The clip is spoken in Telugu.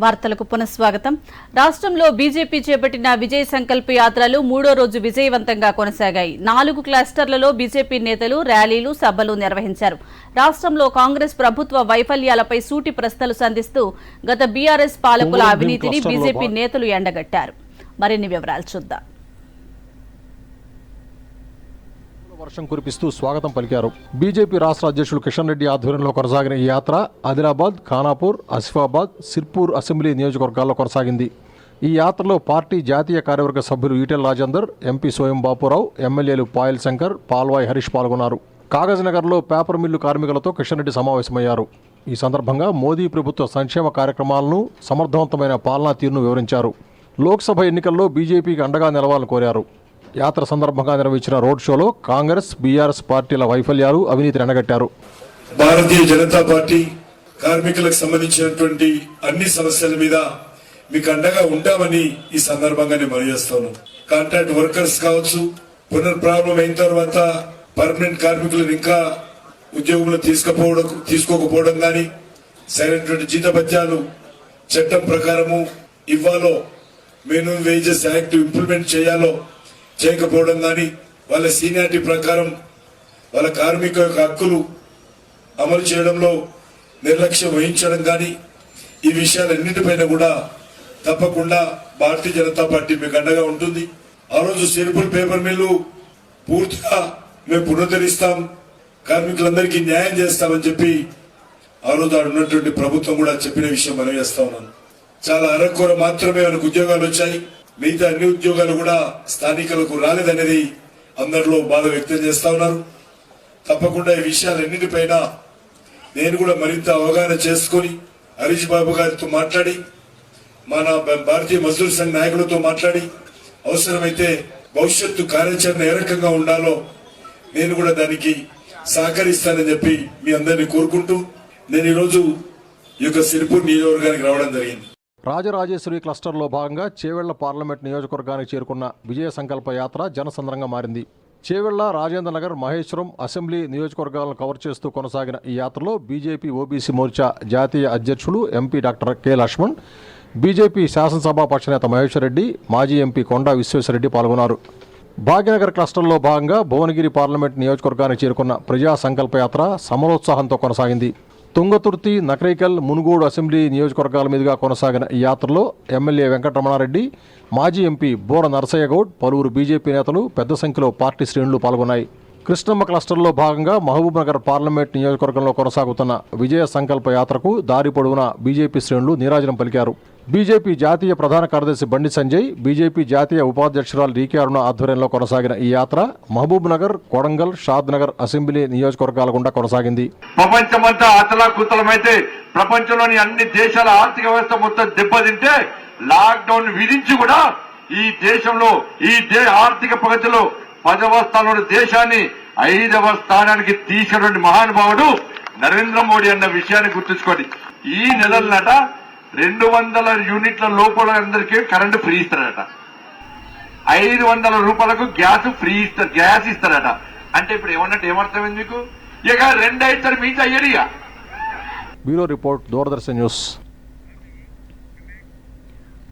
వార్తలకు పునఃస్వాగతం. రాష్ట్రంలో బీజేపీ చేపట్టిన విజయ్ సంకల్ప యాత్రలు మూడో రోజు విజయవంతంగా కొనసాగాయి. నాలుగు క్లస్టర్లలో బీజేపీ నేతలు ర్యాలీలు సభలు నిర్వహించారు. రాష్ట్రంలో కాంగ్రెస్ ప్రభుత్వ వైఫల్యాలపై సూటి ప్రశ్నలు సంధిస్తూ గత బీఆర్ఎస్ పాలకుల అవినీతిని బీజేపీ నేతలు ఎండగట్టారు. మరిన్ని వివరాలు చూద్దాం. వర్షం కురిపిస్తూ స్వాగతం పలికారు. బీజేపీ రాష్ట్ర అధ్యక్షులు కిషన్ రెడ్డి ఆధ్వర్యంలో కొనసాగిన ఈ యాత్ర ఆదిలాబాద్ ఖానాపూర్ ఆసిఫాబాద్ సిర్పూర్ అసెంబ్లీ నియోజకవర్గాల్లో కొనసాగింది. ఈ యాత్రలో పార్టీ జాతీయ కార్యవర్గ సభ్యులు ఈటెల రాజేందర్ ఎంపీ సోయం బాపురావు ఎమ్మెల్యేలు పాయల్ శంకర్ పాల్వాయ్ హరీష్ పాల్గొన్నారు. కాగజ్నగర్లో పేపర్ మిల్లు కార్మికులతో కిషన్ రెడ్డి సమావేశమయ్యారు. ఈ సందర్భంగా మోదీ ప్రభుత్వ సంక్షేమ కార్యక్రమాలను సమర్థవంతమైన పాలనా తీరును వివరించారు. లోక్సభ ఎన్నికల్లో బీజేపీకి అండగా నిలవాలని కోరారు. యాత్ర సందర్భంగా నిర్వహించిన రోడ్ షోలో కాంగ్రెస్ బీఆర్ఎస్ పార్టీల వైఫల్యాలు అవినీతిని అనగట్టారు భారతీయ జనతా పార్టీ కార్మికులకు సంబంధించినటువంటి అన్ని సమస్యల మీద మీకు అండగా ఉంటామని ఈ సందర్భంగా నేను తెలియజేస్తాను కాంట్రాక్ట్ వర్కర్స్ కావచ్చు పునర్ప్రారంభం అయిన తర్వాత పర్మనెంట్ కార్మికులను ఇంకా ఉద్యోగంలో తీసుకుపోవడం తీసుకోకపోవడం కానీ సరైనటువంటి జీతభత్యాలు చట్టం ప్రకారము ఇవ్వాలో మినిమం వేజెస్ యాక్ట్ ఇంప్లిమెంట్ చేయాలో చేయకపోవడం కానీ వాళ్ళ సీనియారిటీ ప్రకారం వాళ్ళ కార్మిక యొక్క హక్కులు అమలు చేయడంలో నిర్లక్ష్యం వహించడం కానీ ఈ విషయాలన్నిటిపైన కూడా తప్పకుండా భారతీయ జనతా పార్టీ మీకు అండగా ఉంటుంది. ఆ రోజు సిరిపుల్ పేపర్ మిల్లు పూర్తిగా మేము పునరుద్ధరిస్తాం. కార్మికులందరికీ న్యాయం చేస్తామని చెప్పి ఆ రోజు ఆడ ఉన్నటువంటి ప్రభుత్వం కూడా చెప్పిన విషయం మనం చేస్తా ఉన్నాను చాలా అరకొర మాత్రమే మనకు ఉద్యోగాలు వచ్చాయి. మిగతా అన్ని ఉద్యోగాలు కూడా స్థానికులకు రాలేదనేది అందరిలో బాధ వ్యక్తం చేస్తా ఉన్నారు. తప్పకుండా ఈ విషయాలన్నిటిపైన నేను కూడా మరింత అవగాహన చేసుకొని హరీష్ బాబు గారితో మాట్లాడి మన భారతీయ మజ్దూర్ సంఘ నాయకులతో మాట్లాడి అవసరమైతే భవిష్యత్తు కార్యాచరణ ఏ రకంగా ఉండాలో నేను కూడా దానికి సహకరిస్తానని చెప్పి మీ అందరినీ కోరుకుంటూ నేను ఈరోజు ఈ యొక్క సిరిపూర్ నియోజకవర్గానికి రావడం జరిగింది. రాజరాజేశ్వరి క్లస్టర్లో భాగంగా చేవెళ్ళ పార్లమెంట్ నియోజకవర్గానికి చేరుకున్న విజయ సంకల్ప యాత్ర జనసంద్రంగా మారింది. చేవెళ్ళ రాజేంద్రనగర్ మహేశ్వరం అసెంబ్లీ నియోజకవర్గాలను కవర్ చేస్తూ కొనసాగిన ఈ యాత్రలో బీజేపీ ఓబీసీ మోర్చా జాతీయ అధ్యక్షులు MP doctor K Laxman BJP శాసనసభా పక్షనేత మహేశ్వర్ రెడ్డి మాజీ ఎంపీ కొండా విశ్వేశ్వరరెడ్డి పాల్గొన్నారు. భాగ్యనగర్ క్లస్టర్లో భాగంగా భువనగిరి పార్లమెంట్ నియోజకవర్గానికి చేరుకున్న ప్రజా సంకల్ప యాత్ర సమరోత్సాహంతో కొనసాగింది. తుంగతుర్తి నకరేకల్ మునుగోడు అసెంబ్లీ నియోజకవర్గాల మీదుగా కొనసాగిన ఈ యాత్రలో ఎమ్మెల్యే వెంకటరమణారెడ్డి మాజీ ఎంపీ బోర నరసయ్య గౌడ్ పలువురు బీజేపీ నేతలు పెద్ద సంఖ్యలో పార్టీ శ్రేణులు పాల్గొన్నాయి. కృష్ణమ్మ క్లస్టర్లో భాగంగా మహబూబ్నగర్ పార్లమెంట్ నియోజకవర్గంలో కొనసాగుతున్న విజయ సంకల్ప యాత్రకు దారి పొడవునా బీజేపీ శ్రేణులు నీరాజనం పలికారు. బీజేపీ జాతీయ ప్రధాన కార్యదర్శి బండి సంజయ్ బీజేపీ జాతీయ ఉపాధ్యక్షురాలు డీకే అరుణ ఆధ్వర్యంలో కొనసాగిన ఈ యాత్ర Mahabubnagar Kodangal Shadnagar assembly నియోజకవర్గాల గుండా కొనసాగింది. ప్రపంచమంతా అతలాకుతలమైతే ప్రపంచంలోని అన్ని దేశాల ఆర్థిక వ్యవస్థ మొత్తం దెబ్బతింటే లాక్డౌన్ విధించి కూడా ఈ దేశంలో ఈ దే ఆర్థిక ప్రగతిలో పదవ స్థానంలో దేశాన్ని ఐదవ స్థానానికి తీసినటువంటి మహానుభావుడు నరేంద్ర మోడీ అన్న విషయాన్ని గుర్తుంచుకోండి. ఈ నెలలనట రెండు వందల యూనిట్ల లోపల అందరికీ కరెంటు ఫ్రీ ఇస్తారట. ఐదు వందల రూపాయలకు గ్యాస్ ఫ్రీ ఇస్తారు గ్యాస్ ఇస్తారట. అంటే ఇప్పుడు ఏమన్నట్టు ఏమర్థమైంది మీకు? ఇక రెండు అవుతారు మిగతా ఇక బ్యూరో రిపోర్ట్ దూరదర్శన్ న్యూస్.